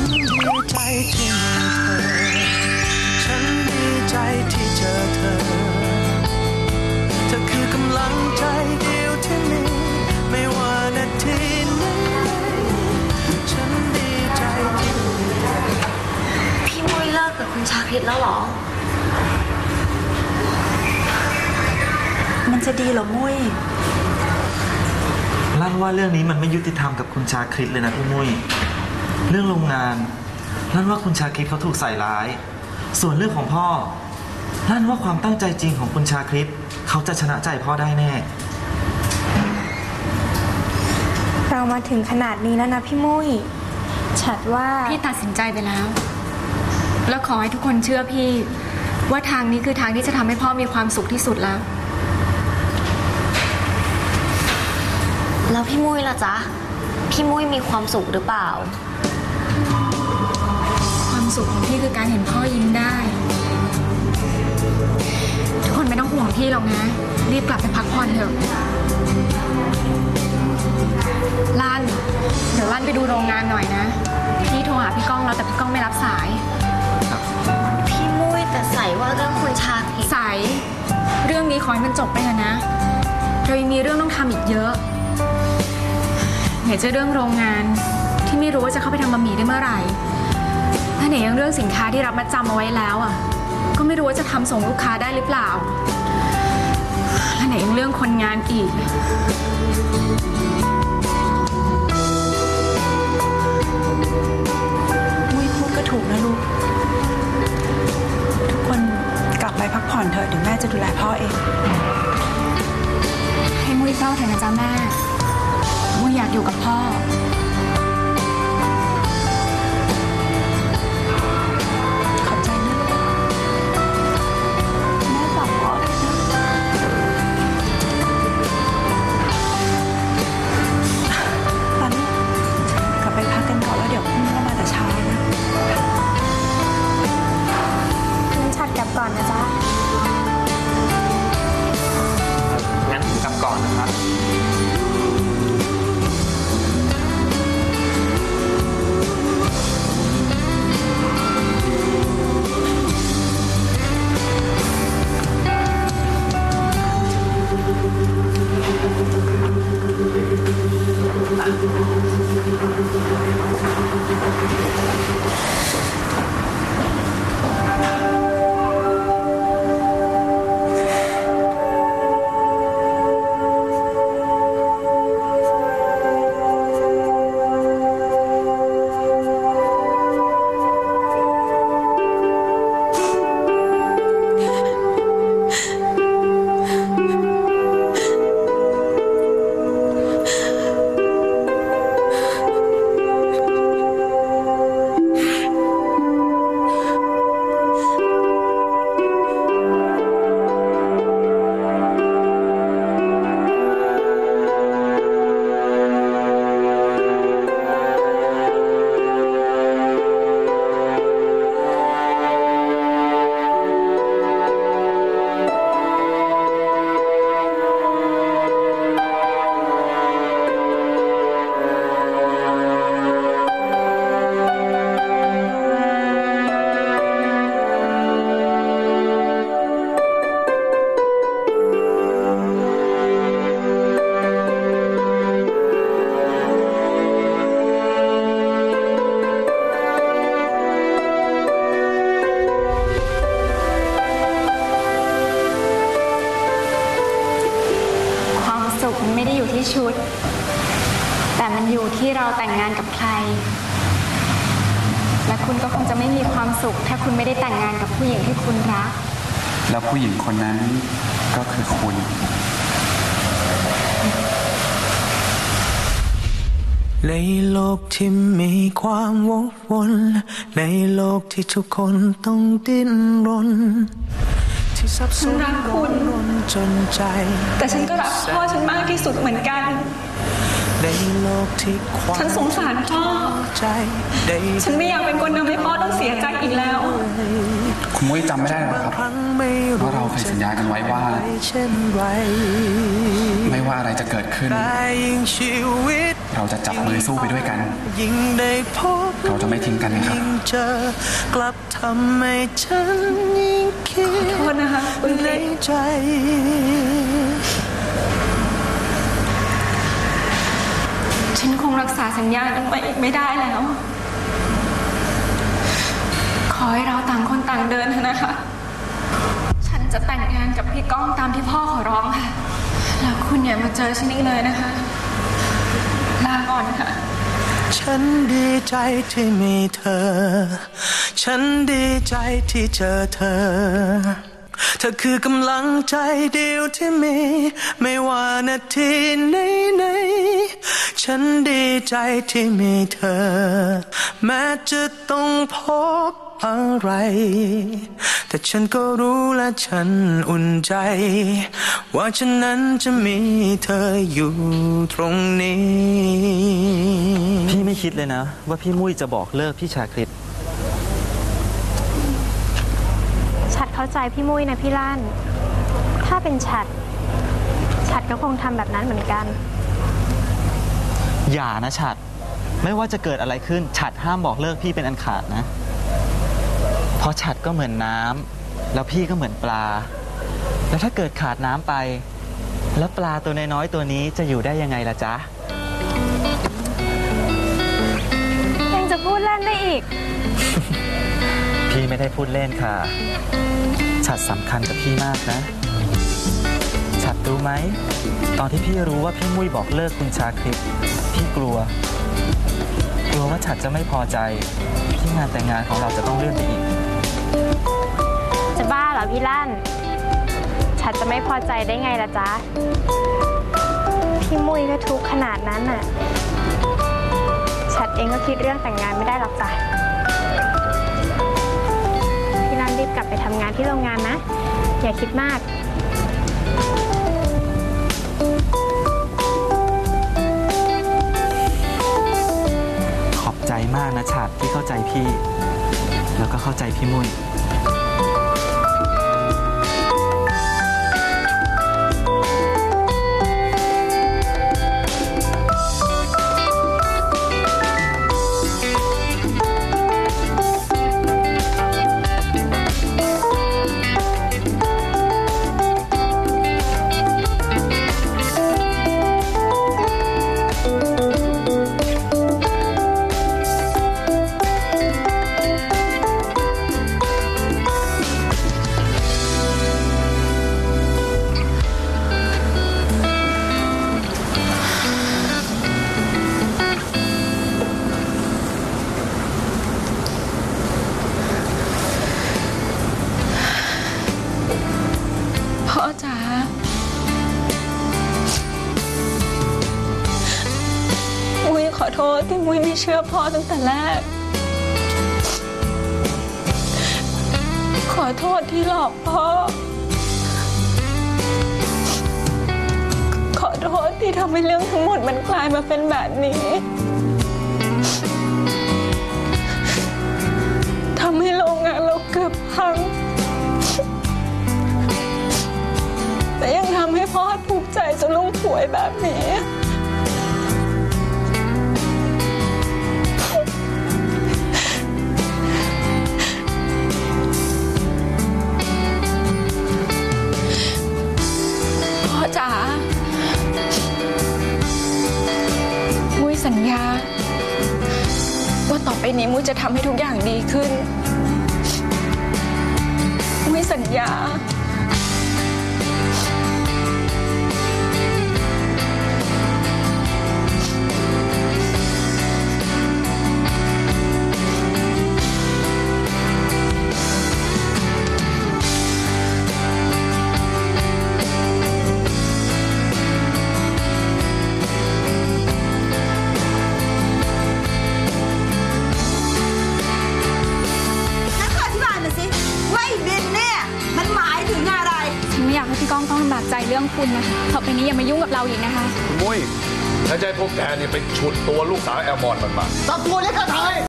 นดีใจที่มีเธอ ฉันดีใจที่เจอเธอ เธอคือกำลังใจเดียวที่มี ไม่ว่านาทีไหนฉันดีใจที่มีเธอพี่มุ้ยเลิกกับคุณชาคริตแล้วเหรอ มันจะดีเหรอมุ้ยลั่นว่าเรื่องนี้มันไม่ยุติธรรมกับคุณชาคริตเลยนะพี่มุ้ย เรื่องโรงงานลั่นว่าคุณชาคริตเขาถูกใส่ร้าย ส่วนเรื่องของพ่อลั่นว่าความตั้งใจจริงของคุณชาคริตเขาจะชนะใจพ่อได้แน่ เรามาถึงขนาดนี้แล้วนะพี่มุ้ย ฉัดว่า พี่ตัดสินใจไปแล้ว แล้วขอให้ทุกคนเชื่อพี่ ว่าทางนี้คือทางที่จะทำให้พ่อมีความสุขที่สุดแล้ว แล้วพี่มุ้ยล่ะจ๊ะ พี่มุ้ยมีความสุขหรือเปล่า ความสุขของพี่คือการเห็นพ่อยิ้มได้ ทุกคนไม่ต้องห่วงพี่หรอกนะ รีบกลับไปพักผ่อนเถอะลั่นเดี๋ยวลั่นไปดูโรงงานหน่อยนะ พี่โทรหาพี่ก้องแล้วแต่พี่ก้องไม่รับสาย พี่มุ้ยแต่ใส่ว่าเรื่องคุณชาคริตใส เรื่องนี้ขอให้มันจบไปเถอะนะ เรายังมีเรื่องต้องทำอีกเยอะ ไหนจะเรื่องโรงงาน ที่ไม่รู้ว่าจะเข้าไปทำบะหมี่ได้เมื่อไหร่ถ้าไหนยังเรื่องสินค้าที่รับมาจำเอาไว้แล้วอะ ก็ไม่รู้ว่าจะทำส่งลูกค้าได้หรือเปล่า และไหนยังเรื่องคนงานอีก มุ้ยพูดก็ถูกนะลูก ทุกคนกลับไปพักผ่อนเถอะเดี๋ยวแม่จะดูแลพ่อเอง ให้มุ้ยเฝ้าเถอะนะจ๊ะแม่ มุ้ยอยากอยู่กับพ่อ ชุด แต่มันอยู่ที่เราแต่งงานกับใคร และคุณก็คงจะไม่มีความสุข ถ้าคุณไม่ได้แต่งงานกับผู้หญิงที่คุณรัก แล้วผู้หญิงคนนั้นก็คือคุณ ในโลกที่มีความวกวน ในโลกที่ทุกคนต้องดิ้นรนที่สับสน ฉันรักคุณรนจนใจแต่ฉันก็รักพ่อฉันมากที่สุดเหมือนกันในโลกที่ความฉันสงสารพ่อใจได้ฉันไม่อยากเป็นคนทำให้พ่อต้องเสียใจอีกแล้ว คุณมุ้ยจำไม่ได้หรอครับครั้งไม่ว่าเราเคยสัญญากันไว้ว่าจะไปเช่นไรไม่ว่าอะไรจะเกิดขึ้นแต่ยิ่งชีวิตเราจะจับมือสู้ไปด้วยกันยิ่งได้พบเราจะไม่ทิ้งกันนะครับ ยิ่งเจอกลับทำให้ฉันยิ่งคิดโทษนะคะคุณในใจฉันคงรักษาสัญญากันไว้อีกไม่ได้แล้ว ขอให้เราต่างคนต่างเดินเถอะนะคะ ฉันจะแต่งงานกับพี่ก้องตามที่พ่อขอร้องค่ะ แล้วคุณอย่ามาเจอฉันอีกเลยนะคะ ลาก่อนค่ะ ฉันดีใจที่มีเธอ ฉันดีใจที่เจอเธอ เธอคือกำลังใจเดียวที่มี ไม่ว่านาทีไหนไหนๆฉันดีใจที่มีเธอ แม้จะต้องพบ อะไร แต่ฉันก็รู้และฉันอุ่นใจ ว่าฉันนั้นจะมีเธออยู่ตรงนี้ พี่ไม่คิดเลยนะ ว่าพี่มุ้ยจะบอกเลิกพี่ชาคริตฉัดเข้าใจพี่มุ้ยนะพี่ลั่นถ้าเป็นฉัด ฉัดก็คงทำแบบนั้นเหมือนกัน อย่านะฉัด ไม่ว่าจะเกิดอะไรขึ้นฉัดห้ามบอกเลิกพี่เป็นอันขาดนะเพ ราะฉัดก็เหมือนน้ำแล้วพี่ก็เหมือนปลา แล้วถ้าเกิดขาดน้ำไป แล้วปลาตัวน้อยๆตัวนี้จะอยู่ได้ยังไงล่ะจ๊ะยังจะพูดเล่นได้อีก พี่ไม่ได้พูดเล่นค่ะ ฉัดสำคัญกับพี่มากนะ ฉัดรู้ไหม ตอนที่พี่รู้ว่าพี่มุ้ยบอกเลิกคุณชาคริตพี่กลัวกลัวว่าฉัดจะไม่พอใจที่งานแต่งงานของเราจะต้องเลื่อนไปอีกจะ บ้าเหรอพี่ลั่น ฉัดจะไม่พอใจได้ไงล่ะจ๊ะ พี่มุ้ยก็ทุกข์ขนาดนั้นน่ะ ฉัดเองก็คิดเรื่องแต่งงานไม่ได้หรอกจ้ะ พี่ลั่นรีบกลับไปทำงานที่โรงงานนะ อย่าคิดมากขอบใจมากนะฉัดที่เข้าใจพี่ แล้วก็เข้าใจพี่มุ้ย เชื่อพ่อตั้งแต่แรก ขอโทษที่หลอกพ่อ ขอโทษที่ทำให้เรื่องทั้งหมดมันกลายมาเป็นแบบนี้ทำให้โรงงานเราเกือบพังแต่ยังทำให้พ่อทุกข์ใจจนลุงป่วยแบบนี้ นี้มุ้ยจะทำให้ทุกอย่างดีขึ้น มุ้ยสัญญา คุณนะคะต่อไปนี้อย่ามายุ่งกับเราอีกนะคะ มุ้ยถ้าจะให้พวกแกเนี่ยไปฉุดตัวลูกสาวแอลมอนมันมา ตับตัวยักษ์กระไทย